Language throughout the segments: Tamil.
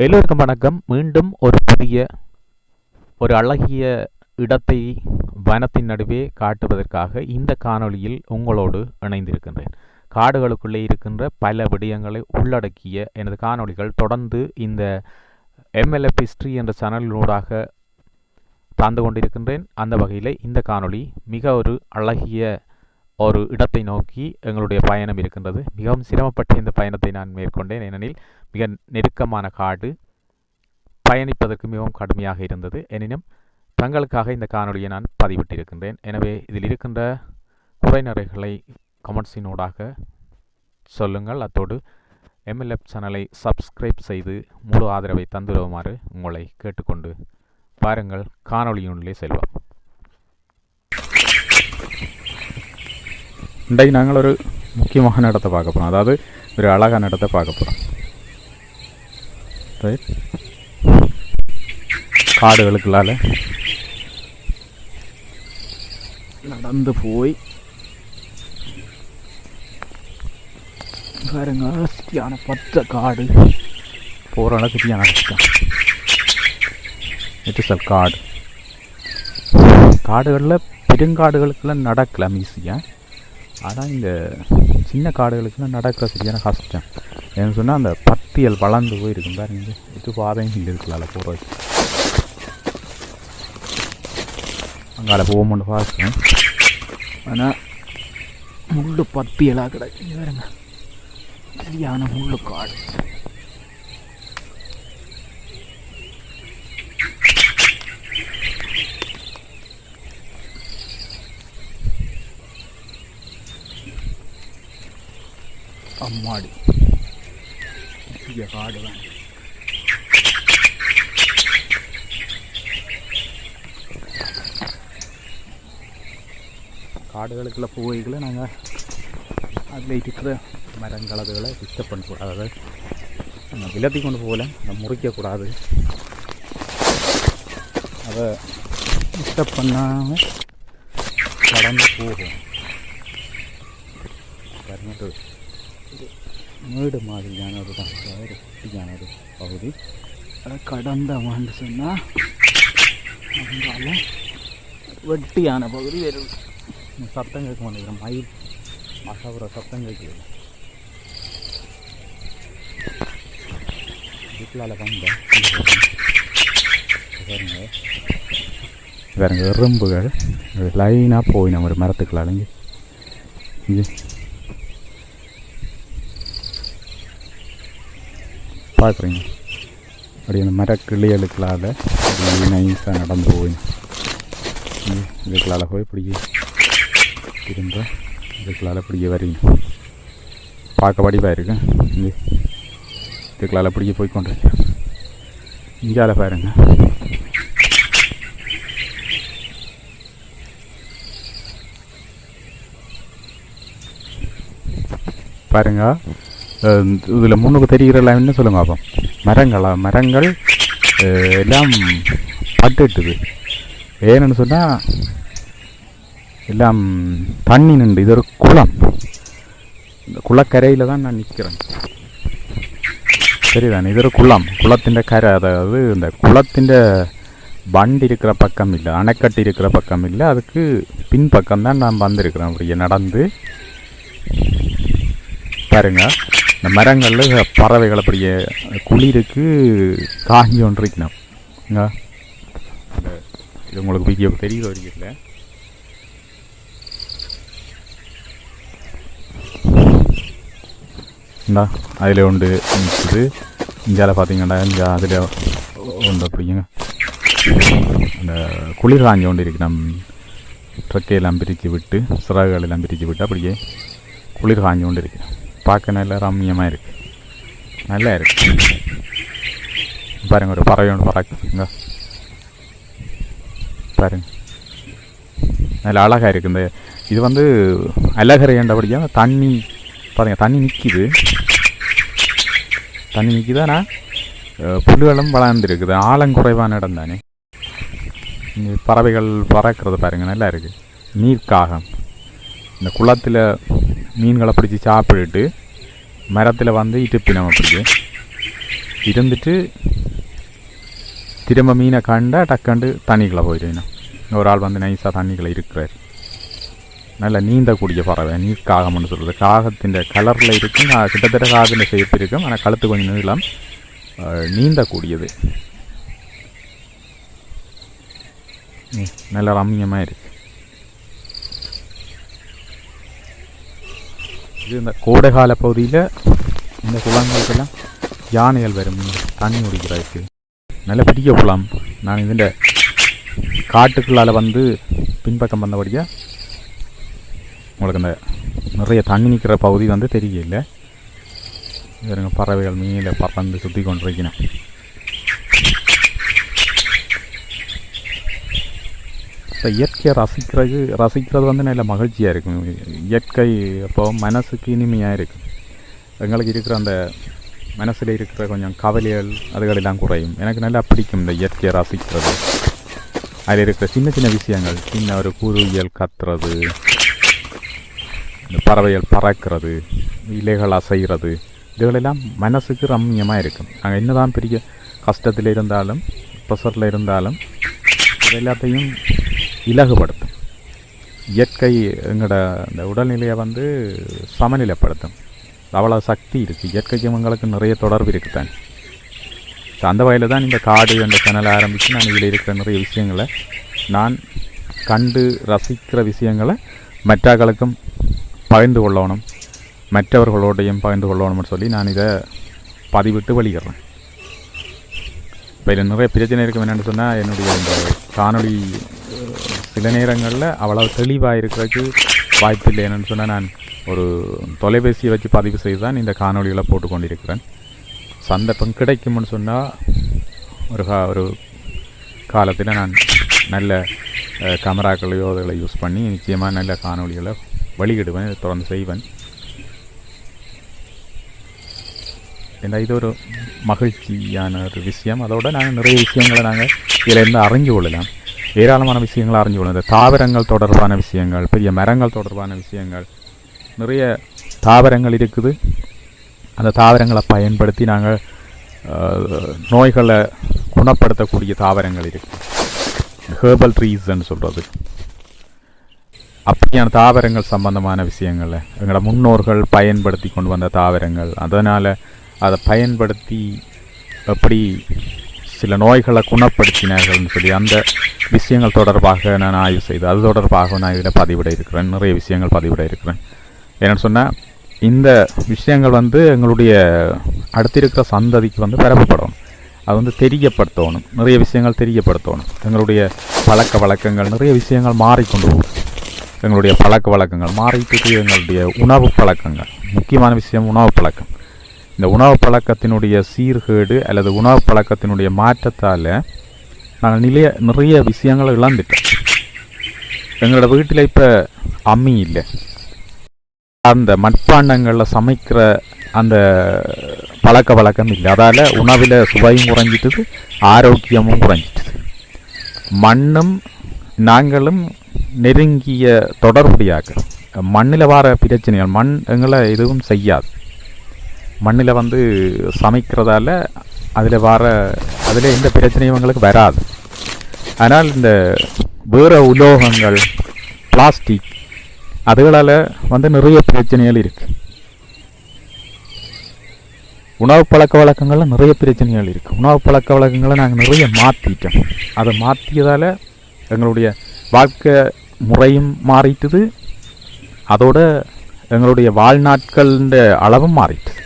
எல்லோருக்கும் வணக்கம். மீண்டும் ஒரு புதிய ஒரு அழகிய இடத்தை வனத்தின் நடுவே காட்டுவதற்காக இந்த காணொளியில் உங்களோடு இணைந்திருக்கின்றேன். காடுகளுக்குள்ளே இருக்கின்ற பல விடயங்களை உள்ளடக்கிய எனது காணொளிகள் தொடர்ந்து இந்த எம்எல்எஃப் ஹிஸ்ட்ரி என்ற சேனலினூடாக தந்து கொண்டிருக்கின்றேன். அந்த வகையில் இந்த காணொளி மிக ஒரு அழகிய ஒரு இடத்தை நோக்கி எங்களுடைய பயணம் இருக்கின்றது. மிகவும் சிரமப்பட்ட இந்த பயணத்தை நான் மேற்கொண்டேன். ஏனெனில் மிக நெருக்கமான காடு பயணிப்பதற்கு மிகவும் கடுமையாக இருந்தது. எனினும் தங்களுக்காக இந்த காணொளியை நான் பதிவிட்டிருக்கின்றேன். எனவே இதில் இருக்கின்ற குறைநிறைகளை கமெண்ட்ஸினூடாக சொல்லுங்கள். அத்தோடு எம்எல்எஃப் சேனலை சப்ஸ்கிரைப் செய்து முழு ஆதரவை தந்துடுமாறு உங்களை கேட்டுக்கொண்டு பாருங்கள் காணொளியுள்ளே செல்வோம். இன்றைக்கு நாங்கள் ஒரு முக்கியமான இடத்தை பார்க்க போகிறோம் அதாவது ஒரு அழகான இடத்தை பார்க்க போகிறோம் ரைட் காடுகளுக்குள்ளால நடந்து போய் பாருங்க சரியான பச்சை காடு. போகிற அளவுக்கு சரியான கஷ்டம் இட் இஸ் அ காடு காடுகளில் பெருங்காடுகளுக்கெல்லாம் நடக்கலாம் ஈஸியாக ஆனால் இந்த சின்ன காடுகளுக்குலாம் நடக்கிற சரியான கஷ்டம். ஏன்னு சொன்னால் அந்த பத்தியல் வளர்ந்து போயிருக்கும் பாருங்க. இது. பாதையும் இல்லை இருக்கலாம்ல போகிறது அங்கால போகும்போது பார்க்குறேன் ஆனால் முள்ளு பத்தியலாக கிடையாது பாருங்க. சரியான முள்ளு காடு. அம்மாடி. பெரிய காடு தான். காடுகளுக்குள்ள போய்களை நாங்கள் அதில் இருக்கிற மரங்கள் அதுகளை டிஸ்டர்ப் பண்ணக்கூடாது. அதாவது நம்ம விலத்தி கொண்டு போகல அதை முறிக்கக்கூடாது. அதை டிஸ்டர்ப் பண்ணாமல் கடந்து போகும். பாருங்க மேடு மாதிரியான ஒரு தான். ஒரு குட்டியான ஒரு பகுதி. அதை ஆண்டு சொன்னால் அங்கால வெட்டியான பகுதி வருது சத்தம் கேட்க மாட்டேங்கிறேன் மயில் மசாபுர சத்தம் கேட்குது வீட்டில் வந்தேன் பாருங்க பாருங்க எறும்புகள் லைனாக போய் நம்ம ஒரு மரத்துக்குள்ள அடங்கி இது பார்க்குறீங்க. அப்படி அந்த மரக்கிளிகளுக்களால் அப்படி நைஸாக நடந்து போய் இதுக்களால் போய் இப்படி திரும்ப இதுக்களால் இப்படியே வரீங்க பார்க்க வடிவாக இருக்கு இங்கே இதுக்களால் இப்படியே போய் கொண்டு இங்கால பாருங்க. பாருங்க. இதில் முன்னுக்கு தெரிகிறலாம் என்ன சொல்லுங்க அப்போ. மரங்களா? மரங்கள் எல்லாம் பட்டுட்டுது. ஏன்னு சொன்னால் எல்லாம் தண்ணி நின்று. இது ஒரு குளம். இந்த குளக்கரையில் தான் நான் நிற்கிறேன் சரிதான்? இது ஒரு குளம். குளத்தின் கரை அதாவது இந்த குளத்தின் பண்ட் இருக்கிற பக்கம் இல்லை அணைக்கட்டு இருக்கிற பக்கம் இல்லை அதுக்கு பின்பக்கம் தான் நான் வந்திருக்கிறேன். அப்படியே நடந்து. பாருங்கள் இந்த மரங்களில் பறவைகள் அப்படியே குளிருக்கு காஞ்சி ஒன்று இருக்கணும் இந்த இது உங்களுக்கு வீடியோ தெரியுற வரைக்கும் இல்லை இந்தா அதில் உண்டு. நிற்குது இந்தியாவில் பார்த்தீங்கன்னா இங்கே அதில் உண்டு அப்படிங்க. அந்த குளிர் காஞ்சி கொண்டு இருக்கு நம் ட்ரக்கையெல்லாம் பிரித்து விட்டு சிறகுகளெல்லாம் பிரித்து விட்டு அப்படியே குளிர் காஞ்சி கொண்டு இருக்கு பார்க்க நல்ல ரம்யமாக இருக்கு. நல்லா இருக்கு. பாருங்க ஒரு பறவை ஒன்று பறக்குங்க பாருங்க. நல்ல அழகாக இருக்கு. இந்த இது வந்து அழகரை என்றபடியாக தண்ணி பாருங்க தண்ணி நிற்கிது தண்ணி நிற்கிதானா புல்லுகளும் வளர்ந்துருக்குது. ஆழங்குறைவான இடம் தானே. பறவைகள் பறக்கிறது பாருங்க நல்லா இருக்கு. நீர்க்காகம். இந்த குளத்தில் மீன்களை பிடிச்சி சாப்பிட்டுட்டு மரத்தில் வந்து இட்டுப்பினோம் அப்படியே. இருந்துட்டு திரும்ப மீனை கண்டா டக்காண்டு தண்ணிக்குள்ளே போயிடுவேன் ஒரு ஆள் வந்து நைஸாக தண்ணிக்குள்ளே இருக்கிறார். நல்லா நீந்தக்கூடிய பறவை நீர் காகம்னு சொல்கிறது காகத்தின் கலரில் இருக்கும் கிட்டத்தட்ட காகத்தின் ஷேப் இருக்கும். ஆனால் கழுத்து கொஞ்சம் நீளம் நீந்தக்கூடியது ம், நல்ல ரம்மியமாக இருக்குது இது இந்த கோடைகால பகுதியில் இந்த குளங்களுக்கெல்லாம் யானைகள் வரும். தண்ணி குடிக்கிறதுக்கு நல்ல பெரிய குளம். நான் இதுண்ட காட்டுக்குள்ளால் வந்து பின்பக்கம் வந்தபடியாக உங்களுக்கு அந்த நிறைய தண்ணி நிற்கிற பகுதி வந்து தெரியல. இருங்க பறவைகள் மேலே பறந்து சுற்றி கொண்டிருக்கணும் இப்போ இயற்கையை ரசிக்கிறது ரசிக்கிறது வந்து நல்ல மகிழ்ச்சியாக இருக்கும். இயற்கை அப்போ மனசுக்கு இனிமையாக இருக்கும். எங்களுக்கு இருக்கிற அந்த மனசில் இருக்கிற கொஞ்சம் கவலைகள் அதுகளெல்லாம் குறையும். எனக்கு நல்லா பிடிக்கும் இந்த இயற்கையை ரசிக்கிறது. அதில் இருக்கிற சின்ன சின்ன விஷயங்கள் சின்ன ஒரு குருவியல் கத்துறது இந்த பறவைகள் பறக்கிறது இலைகள் அசைகிறது இதுகளெல்லாம் மனசுக்கு ரம்மியமாக இருக்கும். நாங்கள் என்ன தான் பெரிய கஷ்டத்தில் இருந்தாலும் ப்ரெஷரில் இருந்தாலும் அது எல்லாத்தையும் இலகுபடுத்தும். இயற்கை எங்களோட இந்த உடல்நிலையை வந்து சமநிலைப்படுத்தும். அவ்வளோ சக்தி இருக்குது இயற்கைக்கும் எங்களுக்கு நிறைய தொடர்பு இருக்குது தான் அந்த வகையில் தான் இந்த காடு அந்த சேனலை ஆரம்பித்து நான் இதில் இருக்கிற நிறைய விஷயங்களை நான் கண்டு ரசிக்கிற விஷயங்களை மற்றவர்களுக்கும் பகிர்ந்து கொள்ளணும். மற்றவர்களோடையும் பகிர்ந்து கொள்ளணும்னு சொல்லி நான் இதை பதிவிட்டு வெளியிடுறேன். இப்போ இதில் நிறைய பிரச்சனை இருக்கும் என்னென்னு சொன்னால் என்னுடைய இந்த காணொளி சில நேரங்களில் அவ்வளவு தெளிவாக இருக்கிறதுக்கு வாய்ப்பு இல்லை என்னென்னு சொன்னால் நான் ஒரு தொலைபேசியை வச்சு பதிவு செய்து தான் இந்த காணொளிகளை போட்டு கொண்டிருக்கிறேன் சந்தர்ப்பம் கிடைக்கும்னு சொன்னால் ஒரு கா ஒரு காலத்தில் நான் நல்ல கேமராக்களையோ அதுகளை யூஸ் பண்ணி நிச்சயமாக நல்ல காணொளிகளை வெளியிடுவேன் தொடர்ந்து செய்வேன். ஏன்னா இது ஒரு மகிழ்ச்சியான ஒரு விஷயம். அதோட நாங்கள் நிறைய விஷயங்களை நாங்கள் இதில் இருந்து அறிஞ்சு கொள்ளலாம். ஏராளமான விஷயங்களை அறிஞ்சு கொள்ளும் இந்த தாவரங்கள் தொடர்பான விஷயங்கள் பெரிய மரங்கள் தொடர்பான விஷயங்கள். நிறைய தாவரங்கள் இருக்குது. அந்த தாவரங்களை பயன்படுத்தி நாங்கள் நோய்களை குணப்படுத்தக்கூடிய தாவரங்கள் இருக்குது ஹேர்பல் ட்ரீஸ்ன்னு சொல்கிறது அப்படியான தாவரங்கள் சம்பந்தமான விஷயங்களில் எங்களோட முன்னோர்கள் பயன்படுத்தி கொண்டு வந்த தாவரங்கள். அதனால் அதை பயன்படுத்தி எப்படி சில நோய்களை குணப்படுத்தினார்கள்னு சொல்லி அந்த விஷயங்கள் தொடர்பாக நான் ஆய்வு செய்து அது தொடர்பாக நான் இதில் பதிவிட இருக்கிறேன். நிறைய விஷயங்கள் பதிவிட இருக்கிறேன். என்னென்னு சொன்னால் இந்த விஷயங்கள் வந்து எங்களுடைய அடுத்திருக்கிற சந்ததிக்கு வந்து பரப்பப்படணும். அது வந்து தெரியப்படுத்தணும். நிறைய விஷயங்கள் தெரியப்படுத்தணும். எங்களுடைய பழக்க வழக்கங்கள் நிறைய விஷயங்கள் மாறிக்கொண்டு போகும் எங்களுடைய பழக்க வழக்கங்கள் மாறிட்டு எங்களுடைய உணவு பழக்கங்கள். முக்கியமான விஷயம் உணவு பழக்கம். இந்த உணவு பழக்கத்தினுடைய சீர்கேடு அல்லது உணவு பழக்கத்தினுடைய மாற்றத்தால் நாங்கள் நிறைய நிறைய விஷயங்களை இழந்துட்டோம் எங்களோட வீட்டில் இப்போ அம்மி இல்லை. அந்த மட்பாண்டங்களில் சமைக்கிற அந்த பழக்க வழக்கம் இல்லை. அதால் உணவில் சுவையும் குறைஞ்சிட்டுது ஆரோக்கியமும் குறைஞ்சிட்டுது. மண்ணும் நாங்களும் நெருங்கிய தொடர்புடையாக மண்ணில் வர பிரச்சனைகள் மண் எங்களை எதுவும் செய்யாது. மண்ணில் வந்து சமைக்கிறதால அதில் வர அதில் எந்த பிரச்சனையும் எங்களுக்கு வராது. அதனால் இந்த வேறு உலோகங்கள் பிளாஸ்டிக் அதுகளால் வந்து நிறைய பிரச்சனைகள் இருக்குது உணவு பழக்க வழக்கங்களில் நிறைய பிரச்சனைகள் இருக்குது உணவு பழக்க வழக்கங்களை நாங்கள் நிறைய மாற்றிட்டோம் அதை மாற்றியதால் எங்களுடைய வாழ்க்கை முறையும் மாறிட்டுது. அதோட எங்களுடைய வாழ்நாட்களின் அளவும் மாறிட்டுது.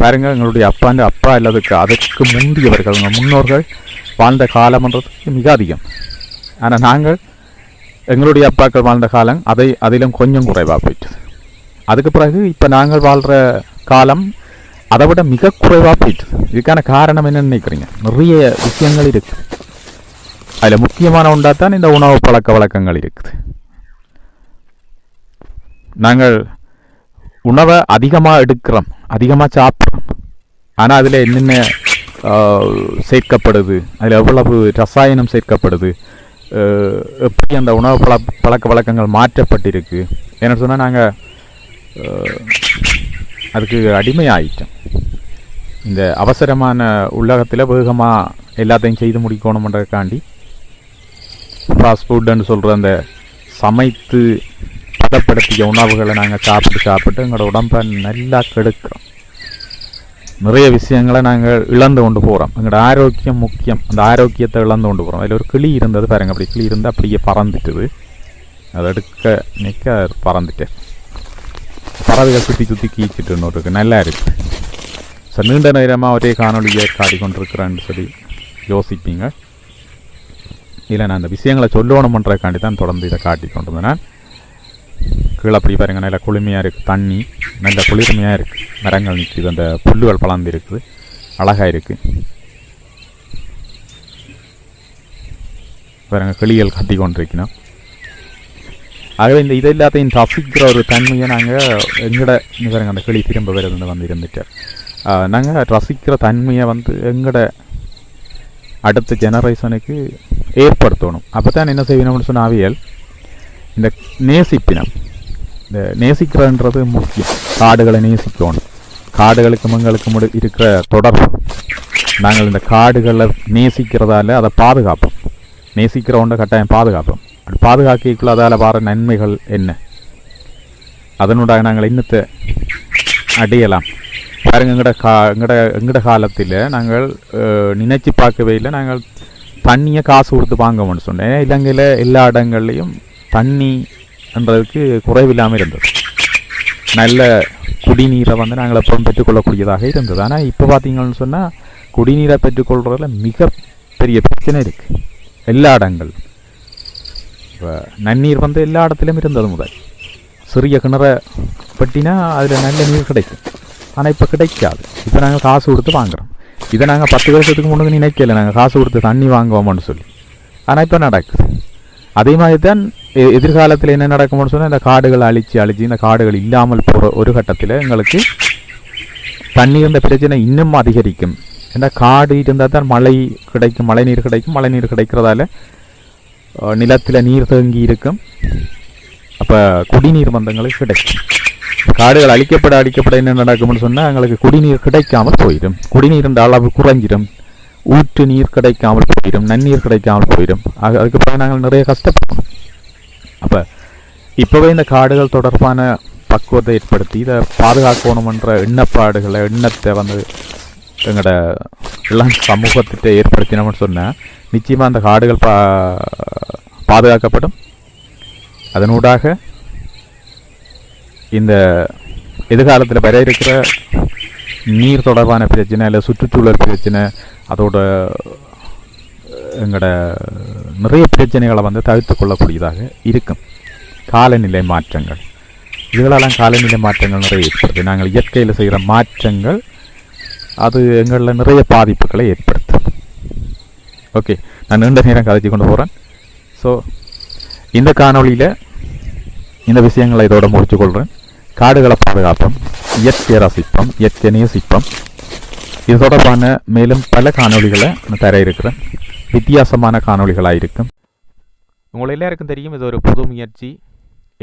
பாருங்க எங்களுடைய அப்பாண்ட அப்பா இல்லாததுக்கு அதற்கு முந்தியவர்கள் எங்கள் முன்னோர்கள் வாழ்ந்த காலம்ன்றது மிக அதிகம். ஆனால் நாங்கள் எங்களுடைய அப்பாக்கள் வாழ்ந்த காலம் அதை அதிலும் கொஞ்சம் குறைவாக போயிட்டுது. அதுக்கு பிறகு இப்போ நாங்கள் வாழ்கிற காலம் அதை விட மிக குறைவாக போயிட்டுது. இதுக்கான காரணம் என்னன்னு நினைக்கிறீங்க? நிறைய விஷயங்கள் இருக்குது. அதில் முக்கியமான ஒன்றா தான் இந்த உணவு பழக்க வழக்கங்கள் இருக்குது. நாங்கள் உணவை அதிகமாக எடுக்கிறோம் அதிகமாக சாப்பிட்றோம் ஆனால் அதில் என்னென்ன சேர்க்கப்படுது அதில் எவ்வளவு ரசாயனம் சேர்க்கப்படுது எப்படி அந்த உணவு பழ பழக்க வழக்கங்கள் மாற்றப்பட்டிருக்கு என்ன சொன்னால் நாங்கள் அதுக்கு அடிமையாயிட்டோம் இந்த அவசரமான உலகத்தில் வேகமாக எல்லாத்தையும் செய்து முடிக்கணுமன்றதுக்காண்டி ஃபாஸ்ட் ஃபுட்டுன்னு சொல்கிற அந்த சமைத்து பதப்படுத்திய உணவுகளை நாங்கள் சாப்பிட்டு சாப்பிட்டு எங்களோட உடம்பை நல்லா கெடுக்கிறோம். நிறைய விஷயங்களை நாங்கள் இழந்து கொண்டு போகிறோம் எங்களோட ஆரோக்கியம் முக்கியம். அந்த ஆரோக்கியத்தை இழந்து கொண்டு போகிறோம் அதில் ஒரு கிளி இருந்தது பாருங்கள் அப்படி கிளி இருந்து அப்படியே பறந்துட்டுது. அதை எடுக்க நிற்க பறந்துட்டேன் பறவைகள் சுற்றி சுற்றி கீச்சிட்டுன்னு இருக்கு. நல்லா இருக்கு. ஸோ நீண்ட நேரமாக ஒரே காணொலியை காட்டிக்கொண்டிருக்கிறேன்னு சொல்லி யோசிப்பீங்க. இல்லை நான் அந்த விஷயங்களை சொல்லணுமன்றதுக்காண்டி தான் தொடர்ந்து இதை காட்டிக்கொண்டிருந்தேன் நான். கீழே அப்படி பாருங்க நல்லா குளுமையாக இருக்குது தண்ணி நல்ல குளிர்மையாக இருக்குது மரங்கள் நிற்கிது அந்த புல்லுகள் பலர்ந்து இருக்குது அழகாக இருக்குது பாருங்க கிளிகள் கத்தி கொண்டிருக்கணும் ஆகவே இந்த இது எல்லாத்தையும் ரசிக்கிற ஒரு தன்மையை நாங்கள் எங்கட இங்க பாருங்க அந்த கிளி திரும்ப வருது வந்து இருந்துட்டார். நாங்கள் ரசிக்கிற தன்மையை வந்து எங்கட அடுத்த ஜெனரேஷனுக்கு ஏற்படுத்தணும். அப்போ தான் என்ன செய்யணும்னு சொன்ன அவியல் இந்த நேசிப்பினம் இந்த நேசிக்கிறன்றது முக்கியம். காடுகளை நேசிக்கணும். காடுகளுக்கும் எங்களுக்கும் இருக்கிற தொடர்பு. நாங்கள் இந்த காடுகளை நேசிக்கிறதால அதை பாதுகாப்போம். நேசிக்கிறவண்ட கட்டாயம் பாதுகாப்போம். அப்படி பாதுகாக்கக்குள்ள அதால் வர நன்மைகள் என்ன? அதனுடைய நாங்கள் இன்னத்தை அடையலாம். பாருங்க எங்கட கா எங்கட எங்கட காலத்தில் நாங்கள் நினைச்சு பார்க்கவே இல்லை நாங்கள் தண்ணியை காசு கொடுத்து வாங்கணும்னு சொன்னேன். ஏன்னா இலங்கையில் எல்லா இடங்கள்லையும் தண்ணி தண்ணின்றதுக்கு குறைவில்லாமல் இருந்தது. நல்ல குடிநீரை வந்து நாங்கள் எப்பவும் பெற்றுக்கொள்ளக்கூடியதாக இருந்தது. ஆனால் இப்போ பார்த்தீங்கன்னு சொன்னால் குடிநீரை பெற்றுக்கொள்றதுல மிக பெரிய பிரச்சனை இருக்குது எல்லா இடங்கள். இப்போ நன்னீர் வந்து எல்லா இடத்துலையும் இருந்தது முதல். சிறிய கிணறை வெட்டினா அதில் நல்ல நீர் கிடைக்கும். ஆனால் இப்போ கிடைக்காது. இப்போ நாங்கள் காசு கொடுத்து வாங்குறோம். இதை நாங்கள் பத்து வருஷத்துக்கு முன்னாடி நினைக்கல. நாங்கள் காசு கொடுத்து தண்ணி வாங்குவோம்னு சொல்லி. ஆனால் இப்போ நடக்குது. அதே மாதிரி தான் எதிர்காலத்தில் என்ன நடக்கும்னு சொன்னால் இந்த காடுகளை அழிச்சு அழிச்சு இந்த காடுகள் இல்லாமல் போகிற ஒரு கட்டத்தில் எங்களுக்கு தண்ணீர் பிரச்சனை இன்னும் அதிகரிக்கும். ஏன்னா காடு இருந்தால் தான் மழை கிடைக்கும் மழை நீர் கிடைக்கும் மழை நீர் கிடைக்கிறதால நிலத்தில் நீர் தேங்கி இருக்கும். அப்போ குடிநீர் மந்தங்களுக்கு கிடைக்கும். காடுகள் அழிக்கப்பட அழிக்கப்பட என்ன நடக்கும்னு சொன்னால் எங்களுக்கு குடிநீர் கிடைக்காமல் போயிடும். குடிநீரின் அளவு குறைஞ்சிடும். ஊற்று நீர் கிடைக்காமல் போயிடும் நன்னீர் கிடைக்காமல் போயிடும். அதுக்கப்புறம் நாங்கள் நிறைய கஷ்டப்படணும். அப்போ இப்போவே இந்த காடுகள் தொடர்பான பக்குவத்தை ஏற்படுத்தி இதை பாதுகாக்கணுமன்ற எண்ணப்பாடுகளை எண்ணத்தை வந்து எங்களோட எல்லாம் சமூகத்திட்ட ஏற்படுத்தினோம்னு சொன்னால் நிச்சயமாக அந்த காடுகள் பா பாதுகாக்கப்படும். அதனூடாக இந்த எதிர்காலத்தில் வர இருக்கிற நீர் தொடர்பான பிரச்சனை இல்லை சுற்றுச்சூழல் பிரச்சனை அதோட எங்களோட நிறைய பிரச்சனைகளை வந்து தவிர்த்து கொள்ளக்கூடியதாக இருக்கும். காலநிலை மாற்றங்கள். இதுகளெல்லாம் காலநிலை மாற்றங்கள் நிறைய ஏற்படுது. நாங்கள் இயற்கையில் செய்கிற மாற்றங்கள் அது எங்களில் நிறைய பாதிப்புகளை ஏற்படுத்தும். ஓகே நான் நீண்ட நேரம் கதைச்சி கொண்டு போகிறேன் ஸோ இந்த காணொளியில் இந்த விஷயங்களை இதோட முடிச்சு கொள்கிறேன் காடுகளை பாதுகாப்போம் இயற்கை ரசிப்போம் இயற்கை நேசிப்போம். இது தொடர்பான மேலும் பல காணொளிகளை நான் தர இருக்கிறேன். வித்தியாசமான காணொளிகளாக இருக்கும் உங்கள் எல்லாருக்கும் தெரியும் இது ஒரு புது முயற்சி.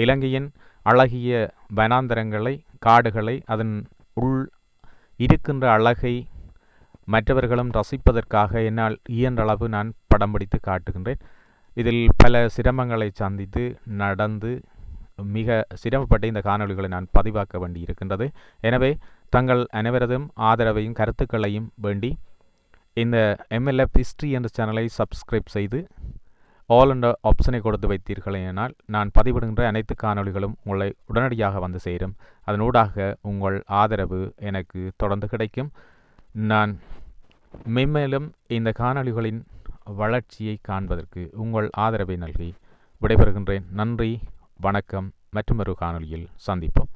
இலங்கையின் அழகிய வனாந்தரங்களை காடுகளை அதன் உள் இருக்கின்ற அழகை மற்றவர்களும் ரசிப்பதற்காக என்னால் இயன்ற அளவு நான் படம் பிடித்து காட்டுகின்றேன். இதில் பல சிரமங்களை சந்தித்து நடந்து மிக சிரமப்பட்டு இந்த காணொளிகளை நான் பதிவாக்க வேண்டி இருக்கின்றது எனவே தங்கள் அனைவரதும் ஆதரவையும் கருத்துக்களையும் வேண்டி இந்த எம்எல்எஃப் ஹிஸ்ட்ரி என்ற சேனலை சப்ஸ்கிரைப் செய்து ஆல் என்ற ஆப்ஷனை கொடுத்து வைத்தீர்களேனால் நான் பதிவிடுகின்ற அனைத்து காணொளிகளும் உங்களை உடனடியாக வந்து சேரும். அதனூடாக உங்கள் ஆதரவு எனக்கு தொடர்ந்து கிடைக்கும். நான் மென்மேலும் இந்த காணொளிகளின் வளர்ச்சியை காண்பதற்கு உங்கள் ஆதரவை நல்கி விடைபெறுகின்றேன். நன்றி வணக்கம் மற்றொரு காணொளியில் சந்திப்போம்.